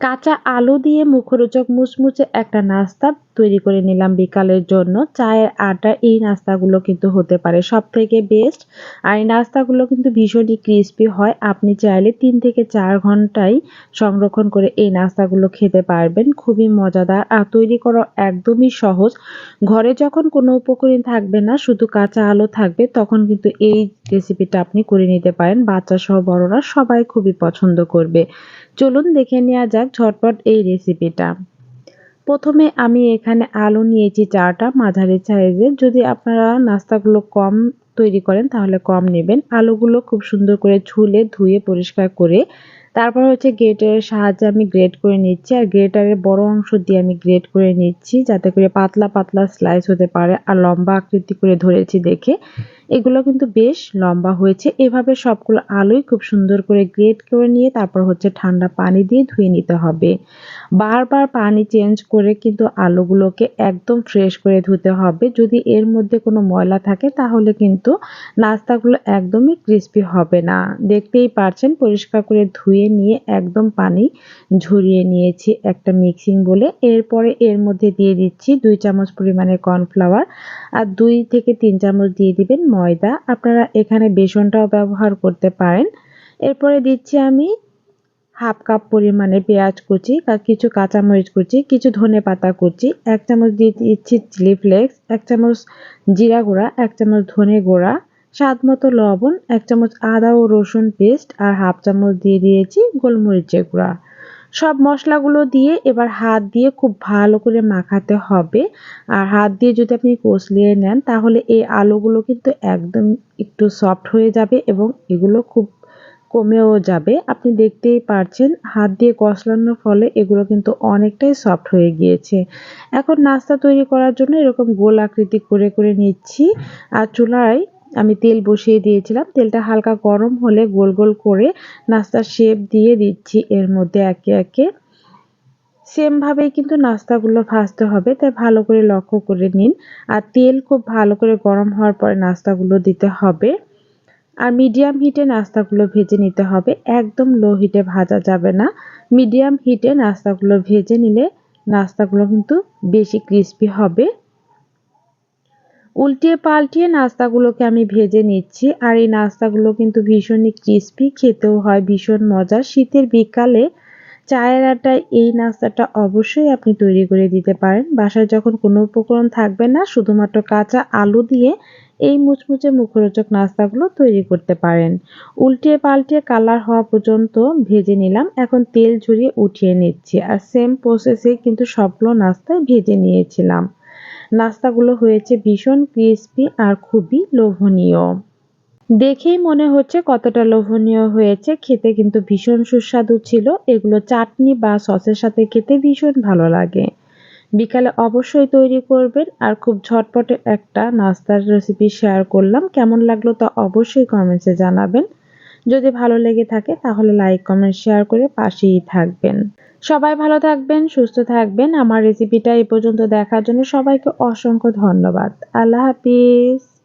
কাঁচা আলু দিয়ে মুখরোচক মুচমুচে একটা নাস্তা তৈরি করে নিলাম বিকালের জন্য। চায়ের আটা এই নাস্তাগুলো কিন্তু হতে পারে। সব থেকে বেস্ট আর এই নাস্তাগুলো কিন্তু ভীষণই ক্রিস্পি হয়। আপনি চাইলে তিন থেকে চার ঘন্টাই সংরক্ষণ করে এই নাস্তাগুলো খেতে পারবেন। খুবই মজাদার। আর তৈরি করা একদমই সহজ। ঘরে যখন কোনো উপকরণ থাকবে না, শুধু কাঁচা আলু থাকবে, তখন কিন্তু এই রেসিপিটা আপনি করে নিতে পারেন। বাচ্চা সহ বড়রা সবাই খুবই পছন্দ করবে। চলুন দেখে নেওয়া যাক ঝটপট এই রেসিপিটা প্রথমে আমি এখানে আলু নিয়েছি চারটা, মাঝারি সাইজের। যদি আপনারা নাস্তাগুলো কম তৈরি করেন তাহলে কম নেবেন। আলুগুলো খুব সুন্দর করে ছুলে ধুয়ে, পরিষ্কার করে তারপর হচ্ছে গ্রেটারের সাহায্যে আমি গ্রেট করে নিচ্ছি আর গ্রেটারের বড় অংশ দিয়ে আমি গ্রেট করে নিচ্ছি যাতে করে পাতলা পাতলা স্লাইস হতে পারে আর লম্বা আকৃতি করে ধরেছি দেখে। এগুলো কিন্তু বেশ লম্বা হয়েছে। এভাবে সবগুলো আলুই খুব সুন্দর করে গ্রেট করে নিয়ে তারপর হচ্ছে ঠান্ডা পানি দিয়ে ধুয়ে নিতে হবে। বারবার পানি চেঞ্জ করে কিন্তু আলুগুলোকে একদম ফ্রেশ করে ধুতে হবে। যদি এর মধ্যে কোনো ময়লা থাকে তাহলে কিন্তু নাস্তাগুলো একদমই ক্রিস্পি হবে না। দেখতেই পারছেন পরিষ্কার করে ধুয়ে নিয়ে একদম পানি ঝরিয়ে নিয়েছি একটা মিক্সিং বলে। এরপরে এর মধ্যে দিয়ে দিচ্ছি দুই চামচ পরিমাণে কর্নফ্লাওয়ার আর দুই থেকে তিন চামচ দিয়ে দিবেন ময়দা। আপনারা এখানে বেসনটাও ব্যবহার করতে পারেন। এরপরে দিচ্ছি আমি হাফ কাপ পরিমাণে পেঁয়াজ কুচি কিছু কাঁচামরিচ কুচি, কিছু ধনে পাতা কুচি, এক চামচ দিয়ে দিচ্ছি চিলি ফ্লেক্স এক চামচ জিরা গুঁড়া, এক চামচ ধনে গুঁড়া স্বাদ মতো লবণ, এক চামচ আদা ও রসুন পেস্ট আর হাফ চামচ দিয়ে দিয়েছি গোলমরিচের গুঁড়া। সব মশলাগুলো দিয়ে এবার হাত দিয়ে খুব ভালো করে মাখাতে হবে। আর হাত দিয়ে যদি আপনি কষলিয়ে নেন, তাহলে এই আলুগুলো কিন্তু একদম একটু সফট হয়ে যাবে এবং এগুলো খুব কমেও যাবে। আপনি দেখতেই পারছেন, হাত দিয়ে কষলানোর ফলে এগুলো কিন্তু অনেকটাই সফট হয়ে গিয়েছে। এখন নাস্তা তৈরি করার জন্য এরকম গোল আকৃতি করে করে নিচ্ছি। আর চুলায় আমি তেল বসিয়ে দিয়েছিলাম। তেলটা হালকা গরম হলে গোল গোল করে নাস্তার শেপ দিয়ে দিচ্ছি এর মধ্যে একে একে। সেমভাবেই কিন্তু নাস্তাগুলো ভাজতে হবে, তাই ভালো করে লক্ষ্য করে নিন। আর তেল খুব ভালো করে গরম হওয়ার পরে নাস্তাগুলো দিতে হবে। আর মিডিয়াম হিটে নাস্তাগুলো ভেজে নিতে হবে। একদম লো হিটে ভাজা যাবে না। মিডিয়াম হিটে নাস্তাগুলো ভেজে নিলে নাস্তাগুলো কিন্তু বেশি ক্রিস্পি হবে। উল্টিয়ে পাল্টিয়ে নাস্তাগুলোকে আমি ভেজে নিচ্ছি। আর এই নাস্তাগুলো কিন্তু ভীষণই ক্রিস্পি খেতেও হয় ভীষণ মজার। শীতের বিকালে চায়ের আটায় এই নাস্তাটা অবশ্যই আপনি তৈরি করে দিতে পারেন। বাসায় যখন কোনো উপকরণ থাকবে না, শুধুমাত্র কাঁচা আলু দিয়ে এই মুচমুচে মুখরোচক নাস্তাগুলো তৈরি করতে পারেন। উল্টিয়ে পাল্টিয়ে কালার হওয়া পর্যন্ত ভেজে নিলাম। এখন তেল ঝরিয়ে উঠিয়ে নিচ্ছি। আর সেম প্রসেসে কিন্তু সবগুলো নাস্তায় ভেজে নিয়েছিলাম। নাস্তাগুলো হয়েছে ভীষণ ক্রিস্পি আর খুবই লোভনীয়। দেখেই মনে হচ্ছে কতটা লোভনীয় হয়েছে। খেতে কিন্তু ভীষণ সুস্বাদু ছিল। এগুলো চাটনি বা সসের সাথে খেতে ভীষণ ভালো লাগে। বিকালে অবশ্যই তৈরি করবেন আর খুব ঝটপটে একটা নাস্তার রেসিপি শেয়ার করলাম। কেমন লাগল তা অবশ্যই কমেন্টসে জানাবেন। যদি ভালো লেগে থাকে, তাহলে লাইক কমেন্ট শেয়ার করে পাশেই থাকবেন। সবাই ভালো থাকবেন, সুস্থ থাকবেন। আমার রেসিপিটা এই পর্যন্ত দেখার জন্য সবাইকে অসংখ্য ধন্যবাদ। আল্লাহ হাফিজ।